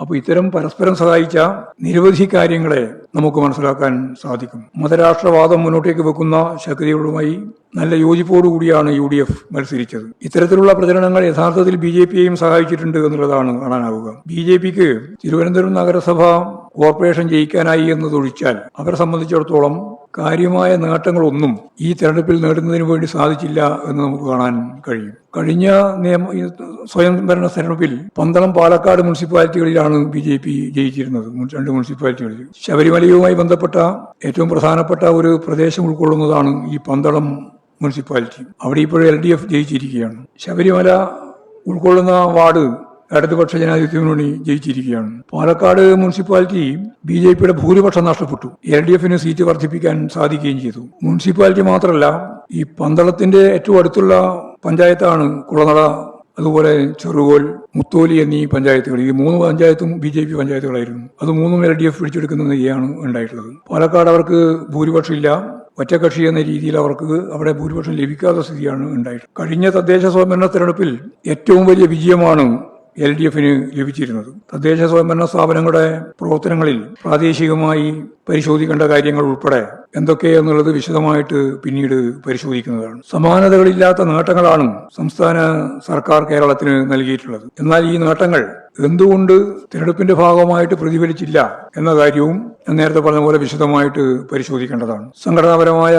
അപ്പോൾ ഇത്തരം പരസ്പരം സഹായിച്ച നിരവധി കാര്യങ്ങളെ നമുക്ക് മനസ്സിലാക്കാൻ സാധിക്കും. മതരാഷ്ട്രവാദം മുന്നോട്ടേക്ക് വെക്കുന്ന ശക്തികളുമായി നല്ല യോജിപ്പോടുകൂടിയാണ് യു ഡി എഫ് മത്സരിച്ചത്. ഇത്തരത്തിലുള്ള പ്രചരണങ്ങൾ യഥാർത്ഥത്തിൽ ബി ജെ പിയെയും സഹായിച്ചിട്ടുണ്ട് എന്നുള്ളതാണ് കാണാനാവുക. ബി ജെ പിക്ക് തിരുവനന്തപുരം നഗരസഭ കോർപ്പറേഷൻ ജയിക്കാനായി എന്നതൊഴിച്ചാൽ അവരെ സംബന്ധിച്ചിടത്തോളം കാര്യമായ നേട്ടങ്ങളൊന്നും ഈ തെരഞ്ഞെടുപ്പിൽ നേടുന്നതിന് വേണ്ടി സാധിച്ചില്ല എന്ന് നമുക്ക് കാണാൻ കഴിയും. കഴിഞ്ഞ നിയമ സ്വയംഭരണ തെരഞ്ഞെടുപ്പിൽ പന്തളം പാലക്കാട് മുനിസിപ്പാലിറ്റികളിലാണ് ബി ജെ പി ജയിച്ചിരുന്നത്. രണ്ട് മുനിസിപ്പാലിറ്റികളിൽ. ശബരിമലയുമായി ബന്ധപ്പെട്ട ഏറ്റവും പ്രധാനപ്പെട്ട ഒരു പ്രദേശം ഉൾക്കൊള്ളുന്നതാണ് ഈ പന്തളം മുനിസിപ്പാലിറ്റി. അവിടെ ഇപ്പോൾ എൽ ഡി എഫ് ജയിച്ചിരിക്കുകയാണ്. ശബരിമല ഉൾക്കൊള്ളുന്ന വാർഡ് ഇടതുപക്ഷ ജനാധിപത്യ മുന്നണി ജയിച്ചിരിക്കുകയാണ്. പാലക്കാട് മുനിസിപ്പാലിറ്റി ബി ജെ പിയുടെ ഭൂരിപക്ഷം നഷ്ടപ്പെട്ടു. എൽ ഡി എഫിന് സീറ്റ് വർദ്ധിപ്പിക്കാൻ സാധിക്കുകയും ചെയ്തു. മുനിസിപ്പാലിറ്റി മാത്രമല്ല ഈ പന്തളത്തിന്റെ ഏറ്റവും അടുത്തുള്ള പഞ്ചായത്താണ് കുളനട അതുപോലെ ചെറുകോൽ മുത്തോലി എന്നീ പഞ്ചായത്തുകൾ ഈ മൂന്ന് പഞ്ചായത്തും ബി ജെ പി പഞ്ചായത്തുകളായിരുന്നു. അത് മൂന്നും എൽ ഡി എഫ് പിടിച്ചെടുക്കുന്ന നിലയാണ് ഉണ്ടായിട്ടുള്ളത്. പാലക്കാട് അവർക്ക് ഭൂരിപക്ഷം ഇല്ല ഒറ്റകക്ഷി എന്ന രീതിയിൽ അവർക്ക് അവിടെ ഭൂരിപക്ഷം ലഭിക്കാത്ത സ്ഥിതിയാണ് ഉണ്ടായിട്ടുള്ളത്. കഴിഞ്ഞ തദ്ദേശ സ്വയംഭരണ തെരഞ്ഞെടുപ്പിൽ ഏറ്റവും വലിയ വിജയമാണ് എൽ ഡി എഫിന് ലഭിച്ചിരുന്നത്. തദ്ദേശ സ്വയംഭരണ സ്ഥാപനങ്ങളുടെ പ്രവർത്തനങ്ങളിൽ പ്രാദേശികമായി പരിശോധിക്കേണ്ട കാര്യങ്ങൾ ഉൾപ്പെടെ എന്തൊക്കെയെന്നുള്ളത് വിശദമായിട്ട് പിന്നീട് പരിശോധിക്കുന്നതാണ്. സമാനതകളില്ലാത്ത നേട്ടങ്ങളാണ് സംസ്ഥാന സർക്കാർ കേരളത്തിന് നൽകിയിട്ടുള്ളത്. എന്നാൽ ഈ നേട്ടങ്ങൾ എന്തുകൊണ്ട് തിരഞ്ഞെടുപ്പിന്റെ ഭാഗമായിട്ട് പ്രതിഫലിച്ചില്ല എന്ന കാര്യവും ഞാൻ നേരത്തെ പറഞ്ഞ പോലെ വിശദമായിട്ട് പരിശോധിക്കേണ്ടതാണ്. സംഘടനാപരമായ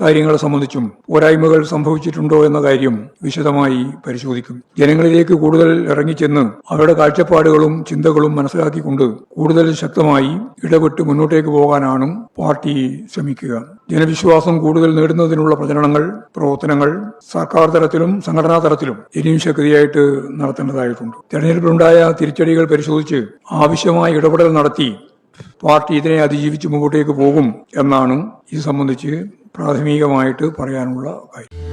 കാര്യങ്ങളെ സംബന്ധിച്ചും പോരായ്മകൾ സംഭവിച്ചിട്ടുണ്ടോ എന്ന കാര്യം വിശദമായി പരിശോധിക്കും. ജനങ്ങളിലേക്ക് കൂടുതൽ ഇറങ്ങിച്ചെന്ന് അവരുടെ കാഴ്ചപ്പാടുകളും ചിന്തകളും മനസ്സിലാക്കിക്കൊണ്ട് കൂടുതൽ ശക്തമായി ഇടപെട്ട് മുന്നോട്ടേക്ക് പോകാനാണ് പാർട്ടി ശ്രമിക്കുക ജനവിശ്വാസം കൂടുതൽ നേടുന്നതിനുള്ള പ്രചരണങ്ങൾ പ്രവർത്തനങ്ങൾ സർക്കാർ തലത്തിലും സംഘടനാ തലത്തിലും ഇനിയും ശക്തിയായിട്ട് നടത്തേണ്ടതായിട്ടുണ്ട്. തെരഞ്ഞെടുപ്പിലുണ്ടായ തിരിച്ചടികൾ പരിശോധിച്ച് ആവശ്യമായ ഇടപെടൽ നടത്തി പാർട്ടി ഇതിനെ അതിജീവിച്ച് മുമ്പോട്ടേക്ക് പോകും എന്നാണ് ഇത് സംബന്ധിച്ച് പ്രാഥമികമായിട്ട് പറയാനുള്ള കാര്യം.